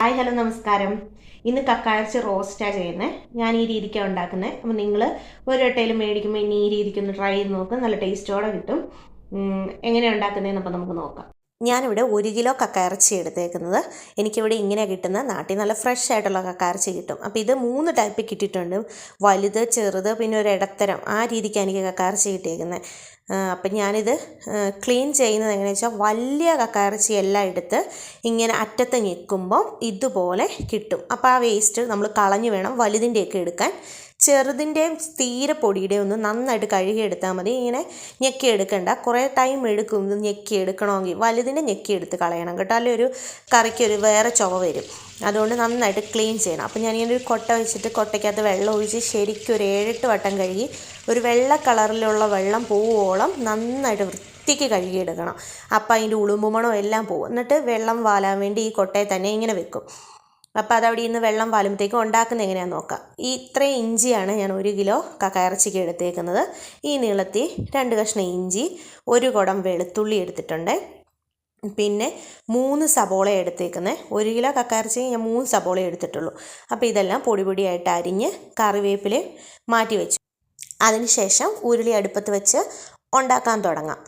Hi hello നമസ്കാരം. ഇന്ന് കക്കാഴ്ച റോസ്റ്റാണ് ചെയ്യുന്നത് ഞാൻ ഈ രീതിക്കാണ് ഉണ്ടാക്കുന്നത് അപ്പോൾ നിങ്ങൾ ഒരു വട്ടയിലും മേടിക്കുമ്പോൾ ഇനി ഈ രീതിക്ക് ഒന്ന് ട്രൈ ചെയ്ത് നോക്കുക നല്ല ടേസ്റ്റോടെ കിട്ടും. എങ്ങനെയാണ് ഉണ്ടാക്കുന്നതെന്ന് നമുക്ക് നോക്കാം. ഞാനിവിടെ ഒരു കിലോ കക്കയിറച്ചി എടുത്തേക്കുന്നത്. എനിക്കിവിടെ ഇങ്ങനെ കിട്ടുന്ന നാട്ടിൽ നല്ല ഫ്രഷ് ആയിട്ടുള്ള കക്കയിറച്ചി കിട്ടും. അപ്പോൾ ഇത് മൂന്ന് ടൈപ്പ് കിട്ടിയിട്ടുണ്ട്. വലുത് ചെറുത് പിന്നെ ഒരു ഇടത്തരം. ആ രീതിക്കാണ് എനിക്ക് കക്കയിറച്ചി കിട്ടിയേക്കുന്നത് അപ്പം ഞാനിത് ക്ലീൻ ചെയ്യുന്നത് എങ്ങനെയാണെന്ന് വെച്ചാൽ വലിയ കക്കയിറച്ചി എല്ലാം എടുത്ത് ഇങ്ങനെ അറ്റത്ത് ഞെക്കുമ്പം ഇതുപോലെ കിട്ടും. അപ്പോൾ ആ വേസ്റ്റ് നമ്മൾ കളഞ്ഞു വേണം വലുതിന്റെയൊക്കെ എടുക്കാൻ. ചെറുതിന്റെയും തീരെ പൊടിയുടെയും ഒന്ന് നന്നായിട്ട് കഴുകിയെടുത്താൽ മതി. ഇങ്ങനെ ഞെക്കി എടുക്കണ്ട കുറേ ടൈം എടുക്കും. ഇത് ഞെക്കി എടുക്കണമെങ്കിൽ വലുതിനെ ഞെക്കി എടുത്ത് കളയണം കേട്ടോ. അല്ലെങ്കിൽ ഒരു കറിക്കൊരു വേറെ ചുവ വരും. അതുകൊണ്ട് നന്നായിട്ട് ക്ലീൻ ചെയ്യണം. അപ്പോൾ ഞാനിങ്ങനെ ഒരു കൊട്ട വെച്ചിട്ട് കൊട്ടയ്ക്കകത്ത് വെള്ളം ഒഴിച്ച് ശരിക്കും ഒരു ഏഴെട്ട് വട്ടം കഴുകി ഒരു വെള്ള കളറിലുള്ള വെള്ളം പോവോളം നന്നായിട്ട് വൃത്തിക്ക് കഴുകിയെടുക്കണം. അപ്പോൾ അതിന്റെ ഉളുമ്പുമണോ എല്ലാം പോകും എന്നിട്ട് വെള്ളം വാലാൻ വേണ്ടി ഈ കൊട്ടയെ തന്നെ ഇങ്ങനെ വെക്കും. അപ്പോൾ അതവിടെ ഇന്ന് വെള്ളം വാലുമ്പത്തേക്ക് ഉണ്ടാക്കുന്ന എങ്ങനെയാണെന്ന് നോക്കാം. ഈ ഇത്രയും ഇഞ്ചിയാണ് ഞാൻ ഒരു കിലോ കക്കയിറച്ചിക്ക് എടുത്തേക്കുന്നത്. ഈ നീളത്തിൽ രണ്ട് കഷ്ണം ഇഞ്ചി ഒരു കുടം വെളുത്തുള്ളി എടുത്തിട്ടുണ്ട്. പിന്നെ മൂന്ന് സബോള എടുത്തേക്കുന്നത് ഒരു കിലോ കക്കയിറച്ചി ഞാൻ മൂന്ന് സബോള എടുത്തിട്ടുള്ളൂ. അപ്പോൾ ഇതെല്ലാം പൊടി പൊടിയായിട്ട് അരിഞ്ഞ് കറിവേപ്പില മാറ്റി വെച്ചു. അതിനുശേഷം ഉരുളി അടുപ്പത്ത് വെച്ച് ഉണ്ടാക്കാൻ തുടങ്ങാം.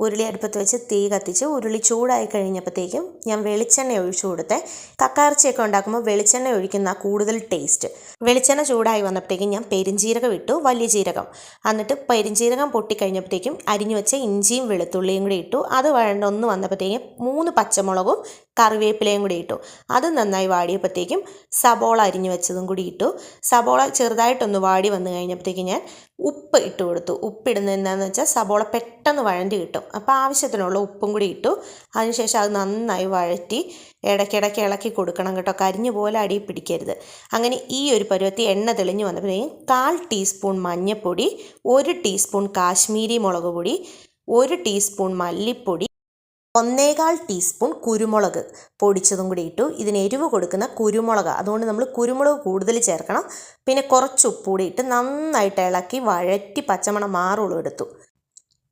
ഉരുളി അടുപ്പത്ത് വെച്ച് തീ കത്തിച്ച് ഉരുളി ചൂടായി കഴിഞ്ഞപ്പോഴത്തേക്കും ഞാൻ വെളിച്ചെണ്ണ ഒഴിച്ചു കൊടുത്തേ. കക്കാർച്ചയൊക്കെ ഉണ്ടാക്കുമ്പോൾ വെളിച്ചെണ്ണ ഒഴിക്കുന്ന കൂടുതൽ ടേസ്റ്റ് വെളിച്ചെണ്ണ ചൂടായി വന്നപ്പോഴത്തേക്കും ഞാൻ പെരിഞ്ജീരകം ഇട്ടു വലിയ ജീരകം. എന്നിട്ട് പെരിഞ്ജീരകം പൊട്ടിക്കഴിഞ്ഞപ്പോഴത്തേക്കും അരിഞ്ഞു വെച്ച ഇഞ്ചിയും വെളുത്തുള്ളിയും കൂടി ഇട്ടു. അത് വഴണ്ടൊന്ന് വന്നപ്പോഴത്തേക്കും മൂന്ന് പച്ചമുളകും കറിവേപ്പിലയും കൂടി ഇട്ടു. അത് നന്നായി വാടിയപ്പോഴത്തേക്കും സബോള അരിഞ്ഞു വെച്ചതും കൂടി ഇട്ടു. സബോള ചെറുതായിട്ടൊന്ന് വാടി വന്നു കഴിഞ്ഞപ്പോഴത്തേക്കും ഞാൻ ഉപ്പ് ഇട്ട് കൊടുത്തു. ഉപ്പിടുന്നത് എന്താണെന്ന് വെച്ചാൽ സബോള പെട്ടെന്ന് വഴണ്ടി കിട്ടും. അപ്പോൾ ആവശ്യത്തിനുള്ള ഉപ്പും കൂടി ഇട്ടു. അതിനുശേഷം അത് നന്നായി വഴറ്റി ഇടയ്ക്കിടയ്ക്ക് ഇളക്കി കൊടുക്കണം കേട്ടോ. കരിഞ്ഞു പോലെ അടി പിടിക്കരുത്. അങ്ങനെ ഈ ഒരു പരുവത്തി എണ്ണ തെളിഞ്ഞു വന്നപ്പോഴത്തേക്കും കാൽ ടീസ്പൂൺ മഞ്ഞൾപ്പൊടി ഒരു ടീസ്പൂൺ കാശ്മീരി മുളക് പൊടി ഒരു ടീസ്പൂൺ മല്ലിപ്പൊടി ഒന്നേകാൽ ടീസ്പൂൺ കുരുമുളക് പൊടിച്ചതും കൂടി ഇട്ടു. ഇതിന് എരിവ് കൊടുക്കുന്ന കുരുമുളക്. അതുകൊണ്ട് നമ്മൾ കുരുമുളക് കൂടുതൽ ചേർക്കണം. പിന്നെ കുറച്ച് ഉപ്പ് കൂടി ഇട്ട് നന്നായിട്ട് ഇളക്കി വഴറ്റി പച്ചമണം മാറുള്ളൂ എടുത്തു.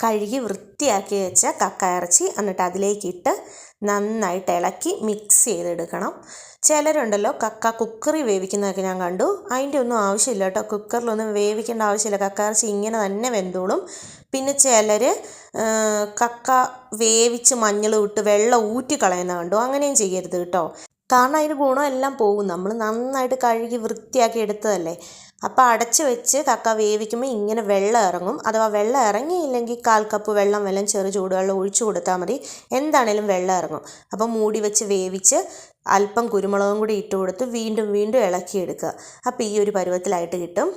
കഴുകി വൃത്തിയാക്കി വെച്ച കക്കയിറച്ചി എന്നിട്ട് അതിലേക്കിട്ട് നന്നായിട്ട് ഇളക്കി മിക്സ് ചെയ്തെടുക്കണം. ചിലരുണ്ടല്ലോ കക്ക കുക്കറിൽ വേവിക്കുന്നതൊക്കെ ഞാൻ കണ്ടു. അതിന്റെ ഒന്നും ആവശ്യമില്ല കേട്ടോ. കുക്കറിലൊന്നും വേവിക്കേണ്ട ആവശ്യമില്ല. കക്കയിറച്ചി ഇങ്ങനെ തന്നെ വെന്തോളും. പിന്നെ ചിലർ കക്ക വേവിച്ച് മഞ്ഞൾ വിട്ട് വെള്ളം ഊറ്റി കളയുന്ന കണ്ടു. അങ്ങനെയും ചെയ്യരുത് കേട്ടോ. കാരണം അതിന് ഗുണമെല്ലാം പോകും. നമ്മൾ നന്നായിട്ട് കഴുകി വൃത്തിയാക്കി എടുത്തതല്ലേ. അപ്പോൾ അടച്ച് വെച്ച് കക്ക വേവിക്കുമ്പോൾ ഇങ്ങനെ വെള്ളം ഇറങ്ങും. അഥവാ വെള്ളം ഇറങ്ങിയില്ലെങ്കിൽ കാൽ കപ്പ് വെള്ളം വല്ലതും ചെറു ചൂടുവെള്ളം ഒഴിച്ചു കൊടുത്താൽ മതി. എന്താണേലും വെള്ളം ഇറങ്ങും. അപ്പോൾ മൂടി വെച്ച് വേവിച്ച് അല്പം കുരുമുളകും കൂടി ഇട്ട് കൊടുത്ത് വീണ്ടും വീണ്ടും ഇളക്കിയെടുക്കുക. അപ്പോൾ ഈ ഒരു പരുവത്തിലായിട്ട് കിട്ടും.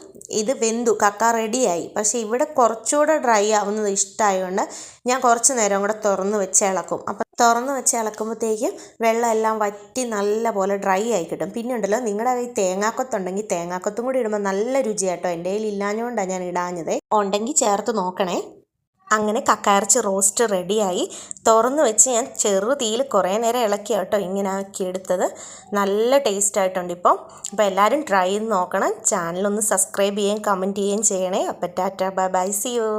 ഇത് വെന്തു കക്ക റെഡിയായി പക്ഷേ ഇവിടെ കുറച്ചുകൂടെ ഡ്രൈ ആവുന്നത് ഇഷ്ടമായതുകൊണ്ട് ഞാൻ കുറച്ച് നേരം കൂടെ തുറന്ന് വെച്ച് ഇളക്കും. അപ്പം തുറന്ന് വെച്ച് ഇളക്കുമ്പോഴത്തേക്കും വെള്ളമെല്ലാം വറ്റി നല്ല പോലെ ഡ്രൈ ആയി കിട്ടും. പിന്നെ ഉണ്ടല്ലോ നിങ്ങളുടെ കയ്യിൽ തേങ്ങാക്കൊത്തുണ്ടെങ്കിൽ തേങ്ങാക്കൊത്തും കൂടി ഇടുമ്പോൾ നല്ല രുചിയാട്ടോ എന്റെ കയ്യിൽ ഇല്ലാഞ്ഞുകൊണ്ടാണ് ഞാൻ ഇടാഞ്ഞത്. ഉണ്ടെങ്കിൽ ചേർത്ത് നോക്കണേ. അങ്ങനെ കക്കയിറച്ചി റോസ്റ്റ് റെഡിയായി. തുറന്ന് വെച്ച് ഞാൻ ചെറു തീയിൽ കുറേ നേരം ഇളക്കി കേട്ടോ ഇങ്ങനെ ആക്കി എടുത്തത്. നല്ല ടേസ്റ്റ് ആയിട്ടുണ്ട് ഇപ്പം. അപ്പോൾ എല്ലാവരും ട്രൈ ചെയ്ത് നോക്കണം. ചാനലൊന്ന് സബ്സ്ക്രൈബ് ചെയ്യുകയും കമന്റ് ചെയ്യുകയും ചെയ്യണേ. അപ്പോൾ tata bye bye see you